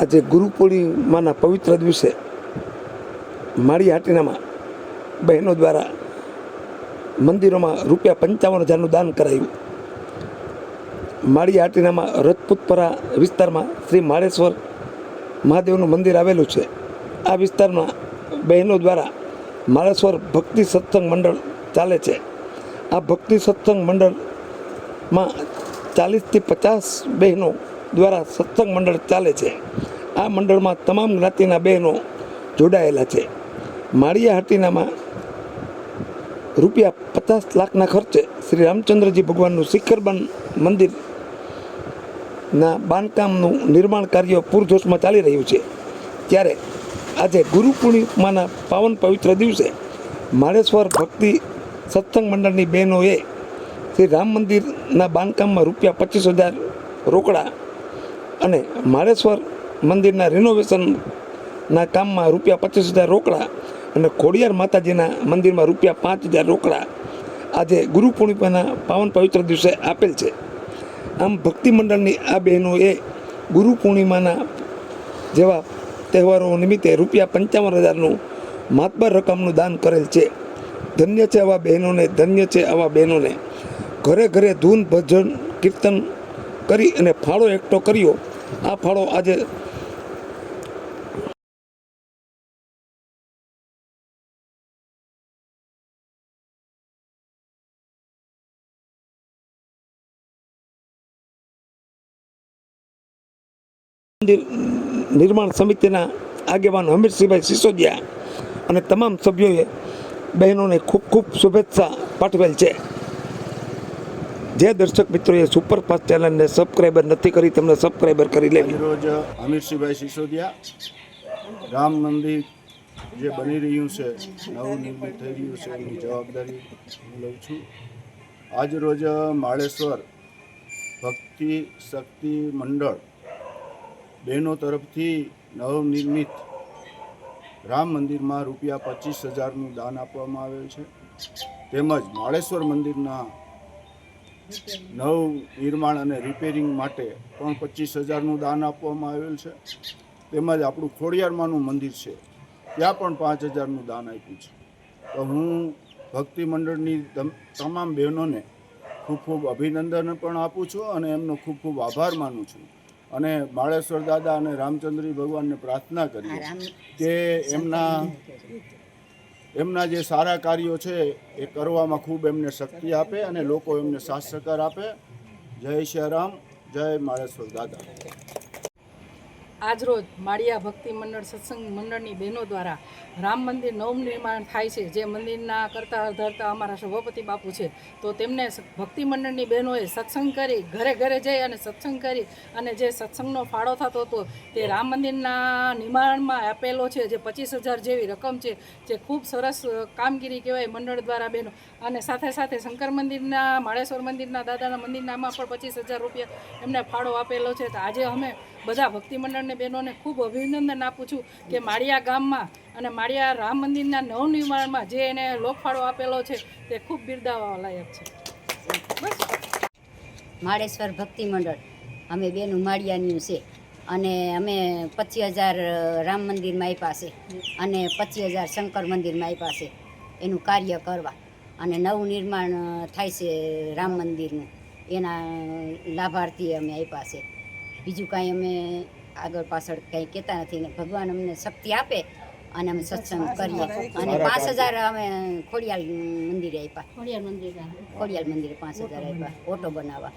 આજે ગુરુ પૂર્ણિમાના પવિત્ર દિવસે માળી હાટીનામાં બહેનો દ્વારા મંદિરોમાં રૂપિયા પંચાવન હજારનું દાન કરાયું. માળી હાટીનામાં રજપૂતપરા વિસ્તારમાં શ્રી માળેશ્વર મહાદેવનું મંદિર આવેલું છે. આ વિસ્તારમાં બહેનો દ્વારા માળેશ્વર ભક્તિ સત્સંગ મંડળ ચાલે છે. આ ભક્તિ સત્સંગ મંડળમાં ચાલીસથી પચાસ બહેનો દ્વારા સત્સંગ મંડળ ચાલે છે. આ મંડળમાં તમામ જ્ઞાતિના બહેનો જોડાયેલા છે. માળિયા હાટીનામાં રૂપિયા પચાસ લાખના ખર્ચે શ્રી રામચંદ્રજી ભગવાનનું શિખરબન મંદિરના બાંધકામનું નિર્માણ કાર્ય પૂરજોશમાં ચાલી રહ્યું છે. ત્યારે આજે ગુરુ પૂર્ણિમાના પાવન પવિત્ર દિવસે માળેશ્વર ભક્તિ સત્સંગ મંડળની બહેનોએ શ્રી રામ મંદિરના બાંધકામમાં રૂપિયા પચીસ હજાર રોકડા અને માળેશ્વર મંદિરના રિનોવેશનના કામમાં રૂપિયા પચીસ હજાર રોકડા અને ખોડિયાર માતાજીના મંદિરમાં રૂપિયા પાંચ હજાર રોકડા આજે ગુરુ પૂર્ણિમાના પાવન પવિત્ર દિવસે આપેલ છે. આમ ભક્તિ મંડળની આ બહેનોએ ગુરુ પૂર્ણિમાના જેવા તહેવારો નિમિત્તે રૂપિયા પંચાવન હજારનું માતબર રકમનું દાન કરેલ છે. ધન્ય છે આવા બહેનોને, ધન્ય છે આવા બહેનોને. ઘરે ઘરે ધૂન ભજન, કીર્તન કરી અને ફાળો એકઠો કર્યો. આ ફળો આજે મંદિર નિર્માણ સમિતિના આગેવાન હમીરસિંહભાઈ સિસોદિયા અને તમામ સભ્યોએ બહેનોને ખૂબ ખૂબ શુભેચ્છા પાઠવેલ છે. જે દર્શક મિત્રોએ સુપરફાસ્ટ ચેનલને સબસ્ક્રાઈબર નથી કરી, તેમને સબસ્ક્રાઈબર કરી લેવી. રોજ અમિતસિંહભાઈ સિસોદિયા રામ મંદિર જે બની રહ્યું છે, નવું નિર્મિત થઈ રહ્યું છે, એની જવાબદારી હું લઉં છું. આજ રોજ માળેશ્વર ભક્તિ શક્તિ મંડળ બહેનો તરફથી નવનિર્મિત રામ મંદિરમાં રૂપિયા પચીસ હજારનું દાન આપવામાં આવેલ છે. તેમજ માળેશ્વર મંદિરના નવ નિર્માણ અને રિપેરિંગ માટે પણ પચીસ હજારનું દાન આપવામાં આવેલ છે. તેમજ આપણું ખોડિયારમાંનું મંદિર છે. ત્યાં પણ પાંચ હજારનું દાન આપ્યું છે. તો હું ભક્તિ મંડળની તમ- તમામ બહેનોને ખૂબ ખૂબ અભિનંદન પણ આપું છું અને એમનો ખૂબ ખૂબ આભાર માનું છું. અને માળેશ્વર દાદા અને રામચંદ્રી ભગવાનને પ્રાર્થના કરીએ કે એમના એમના જે સારા કાર્યો છે એ કરવામાં ખૂબ એમને શક્તિ આપે અને લોકો એમને સાથ સહકાર આપે. જય શ્રી રામ, જય માળેશ્વર દાદા. આજરોજ માળિયા ભક્તિ મંડળ સત્સંગ મંડળની બહેનો દ્વારા રામ મંદિર નવનિર્માણ થાય છે. જે મંદિરના કરતા ધરતા અમારા સભાપતિ બાપુ છે. તો તેમને ભક્તિ મંડળની બહેનોએ સત્સંગ કરી, ઘરે ઘરે જઈ અને સત્સંગ કરી અને જે સત્સંગનો ફાળો થતો હતો તે રામ મંદિરના નિર્માણમાં આપેલો છે. જે પચીસ હજાર જેવી રકમ છે, જે ખૂબ સરસ કામગીરી કહેવાય મંડળ દ્વારા બહેનો. અને સાથે સાથે શંકર મંદિરના, માળેશ્વર મંદિરના, દાદાના મંદિરનામાં પણ પચીસ હજાર રૂપિયા એમને ફાળો આપેલો છે. તો આજે અમે બધા ભક્તિ મંડળને બહેનોને ખૂબ અભિનંદન આપું છું કે માળિયા ગામમાં અને માળિયા રામ મંદિરના નવનિર્માણમાં જે એને લોકફાળો આપેલો છે, તે ખૂબ બિરદાવવા લાયક છે. બસ. માળેશ્વર ભક્તિ મંડળ. અમે બેનું માળિયાનું છે. અને અમે પચીસ હજાર રામ મંદિરમાં આપ્યા છે. અને પચીસ હજાર શંકર મંદિરમાં આપ્યા છે. એનું કાર્ય કરવા. અને નવું નિર્માણ થાય છે રામ મંદિરનું. એના લાભાર્થી અમે આપ્યા છે. બીજું કાંઈ અમે આગળ પાછળ કંઈ કહેતા નથી ને ભગવાન અમને શક્તિ આપે અને અમે સત્સંગ કરીએ. અને પાંચ હજાર અમે ખોડિયાલ મંદિરે આપ્યા. ખોડિયાલ મંદિરે. પાંચ હજાર આપ્યા. ઓટો બનાવવા